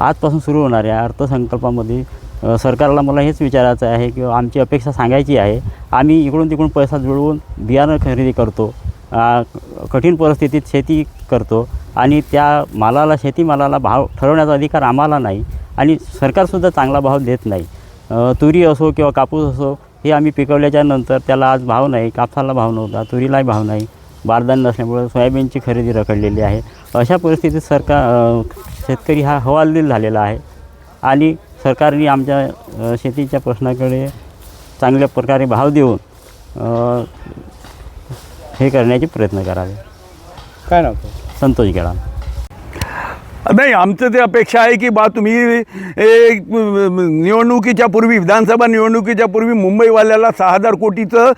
आजपासून सुरू होणाऱ्या अर्थसंकल्पामध्ये सरकारला मला हेच विचारायचं आहे किंवा आमची अपेक्षा सांगायची आहे. आम्ही इकडून तिकडून पैसा जुळवून बियाणं खरेदी करतो. कठीण परिस्थितीत शेती करतो आणि त्या मालाला शेतीमालाला भाव ठरवण्याचा अधिकार आम्हाला नाही आणि सरकारसुद्धा चांगला भाव देत नाही. तुरी असो किंवा कापूस असो हे आम्ही पिकवल्याच्या नंतर त्याला आज भाव नाही कापसाला भाव नव्हता तुरीलाही भाव नाही. बारदान नसल्यामुळे सोयाबीनची खरेदी रखडलेली आहे. अशा परिस्थितीत सरकार शेतकरी हा हवालदिल झालेला आहे. आणि सरकारने आमच्या शेतीच्या प्रश्नाकडे चांगल्या प्रकारे भाव देऊन हे करण्याचे प्रयत्न करावे. काय नाव संतोष गेळा नाही आमचं ते अपेक्षा आहे की बा तुम्ही एक निवडणुकीच्या पूर्वी विधानसभा निवडणुकीच्या पूर्वी मुंबईवाल्याला सहा हजार कोटीचं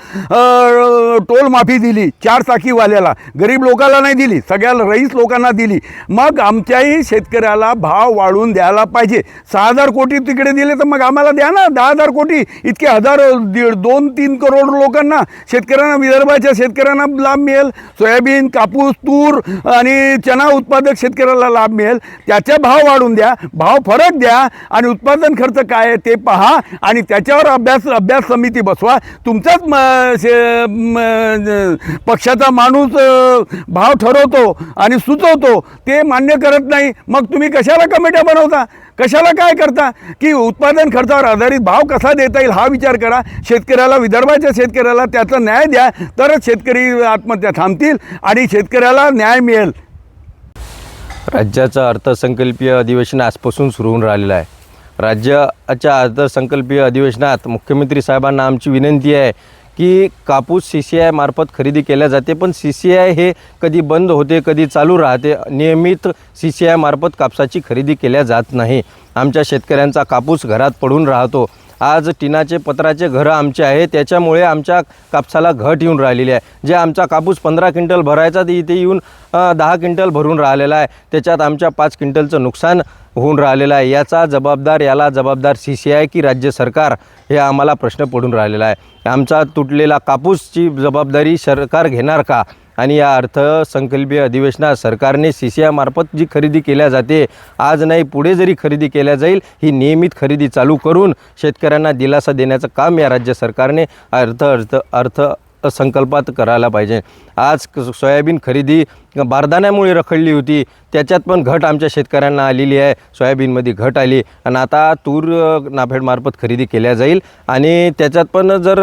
टोल माफी दिली चार चाकीवाल्याला. गरीब लोकाला नाही दिली सगळ्या रईस लोकांना दिली. मग आमच्याही शेतकऱ्याला भाव वाढवून द्यायला पाहिजे. सहा हजार कोटी तिकडे दिले तर मग आम्हाला द्या ना दहा हजार कोटी. इतके हजार दीड दोन तीन करोड लोकांना शेतकऱ्यांना विदर्भाच्या शेतकऱ्यांना लाभ मिळेल. सोयाबीन कापूस तूर आणि चना उत्पादक शेतकऱ्याला लाभ मिळेल. त्याचा भाव वाढून द्या भाव फरक द्या आणि उत्पादन खर्च काय आहे ते पहा आणि त्याच्यावर अभ्यास अभ्यास समिती बसवा. तुमचाच म शे- पक्षाचा माणूस भाव ठरवतो आणि सुचवतो ते मान्य करत नाही. मग तुम्ही कशाला कमिट्या बनवता? कशाला काय करता? की उत्पादन खर्चावर आधारित भाव कसा देता येईल हा विचार करा. शेतकऱ्याला विदर्भाच्या शेतकऱ्याला त्याचा न्याय द्या. तरच शेतकरी आत्महत्या थांबतील आणि शेतकऱ्याला न्याय मिळेल. राज्याचं अर्थसंकल्पीय अधिवेशन आजपासून सुरू होऊन राहिलेलं आहे. राज्याच्या अर्थसंकल्पीय अधिवेशनात मुख्यमंत्री साहेबांना आमची विनंती आहे की कापूस सी सी आय मार्फत खरेदी केल्या जाते पण सी सी आय हे कधी बंद होते कधी चालू राहते नियमित सी सी आय मार्फत कापसाची खरेदी केल्या जात नाही. आमच्या शेतकऱ्यांचा कापूस घरात पडून राहतो. आज टिनाचे पत्राचे घरं आमचे आहे त्याच्यामुळे आमच्या कापसाला घट येऊन राहिलेली आहे. जे आमचा कापूस पंधरा क्विंटल भरायचा ते इथे येऊन दहा क्विंटल भरून राहिलेला आहे. त्याच्यात आमच्या पाच क्विंटलचं नुकसान होऊन राहिलेलं आहे. याचा जबाबदार याला जबाबदार सी सी आय की राज्य सरकार हे आम्हाला प्रश्न पडून राहिलेला आहे. आमचा तुटलेला कापूसची जबाबदारी सरकार घेणार का? आणि या अर्थसंकल्पीय अधिवेशनात सरकारने सी सी आयमार्फत जी खरेदी केल्या जाते आज नाही पुढे जरी खरेदी केल्या जाईल ही नियमित खरेदी चालू करून शेतकऱ्यांना दिलासा देण्याचं काम या राज्य सरकारने अर्थ अर्थ अर्थ संकल्पात करायला पाहिजे. आज क- सोयाबीन खरेदी बारदाण्यामुळे रखडली होती. त्याच्यात पण घट आमच्या शेतकऱ्यांना आलेली आहे. सोयाबीनमध्ये घट आली आणि आता तूर नाफेडमार्फत खरेदी केल्या जाईल. आणि त्याच्यात पण जर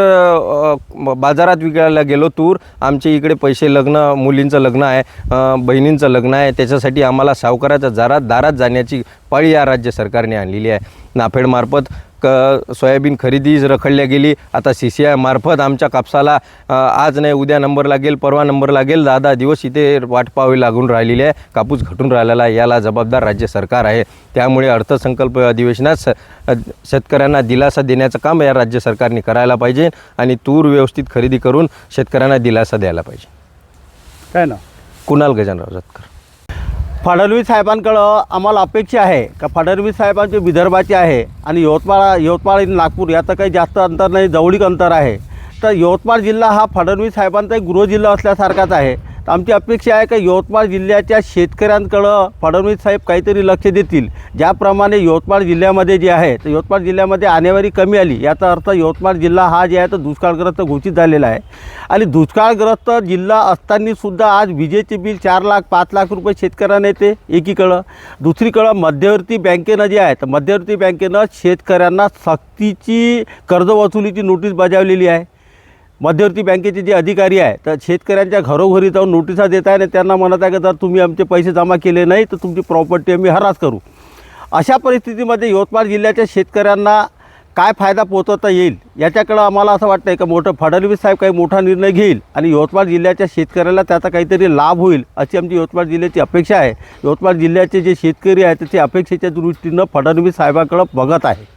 बाजारात विकायला गेलो तूर आमच्या इकडे पैसे लग्न मुलींचं लग्न आहे बहिणींचं लग्न आहे. त्याच्यासाठी आम्हाला सावकाराच्या जारात दारात जाण्याची पाळी या राज्य सरकारने आणलेली आहे. नाफेडमार्फत क सोयाबीन खरेदी रखडल्या गेली. आता सी सी आय मार्फत आमच्या कापसाला आज नाही उद्या नंबर लागेल परवा नंबर लागेल. दहा दहा दिवस इथे वाट पाहावी लागून राहिलेली आहे. कापूस घटून राहिलेला आहे. याला जबाबदार राज्य सरकार आहे. त्यामुळे अर्थसंकल्प अधिवेशनात शेतकऱ्यांना दिलासा देण्याचं काम या राज्य सरकारने करायला पाहिजे आणि तूर व्यवस्थित खरेदी करून शेतकऱ्यांना दिलासा द्यायला पाहिजे. काय ना कुणाल गजानराव जतकर फडणवीस साहेबांकडं आम्हाला अपेक्षा आहे का फडणवीस साहेबांचे विदर्भाचे आहे आणि यवतमाळ यवतमाळ आणि नागपूर याचं काही जास्त अंतर नाही जवळीक अंतर आहे. तर यवतमाळ जिल्हा हा फडणवीस साहेबांचा एक गृहजिल्हा असल्यासारखाच आहे. आमची अपेक्षा आहे का यवतमाळ जिल्ह्याच्या शेतकऱ्यांकडं फडणवीस साहेब काहीतरी लक्ष देतील. ज्याप्रमाणे यवतमाळ जिल्ह्यामध्ये जे आहे तर यवतमाळ जिल्ह्यामध्ये आणेवारी कमी आली. याचा अर्थ यवतमाळ जिल्हा हा जे आहे तो दुष्काळग्रस्त घोषित झालेला आहे. आणि दुष्काळग्रस्त जिल्हा असतानासुद्धा आज विजेचे बिल चार लाख पाच लाख रुपये शेतकऱ्यांना येते एकीकडं. दुसरीकडं मध्यवर्ती बँकेनं जे आहे तर मध्यवर्ती बँकेनं शेतकऱ्यांना सक्तीची कर्जवसुलीची नोटीस बजावलेली आहे. मध्यवर्ती बँकेचे जे अधिकारी आहे तर शेतकऱ्यांच्या घरोघरी जाऊन नोटिसा देत आहे आणि त्यांना म्हणत आहे की जर तुम्ही आमचे पैसे जमा केले नाही तर तुमची प्रॉपर्टी आम्ही हरास करू. अशा परिस्थितीमध्ये यवतमाळ जिल्ह्याच्या शेतकऱ्यांना काय फायदा पोहोचवता येईल याच्याकडं आम्हाला असं वाटतं आहे का मोठं फडणवीस साहेब काही मोठा निर्णय घेईल आणि यवतमाळ जिल्ह्याच्या शेतकऱ्याला त्याचा काहीतरी लाभ होईल अशी आमची यवतमाळ जिल्ह्याची अपेक्षा आहे. यवतमाळ जिल्ह्याचे जे शेतकरी आहेत ते अपेक्षेच्या दृष्टीनं फडणवीस साहेबाकडं बघत आहे.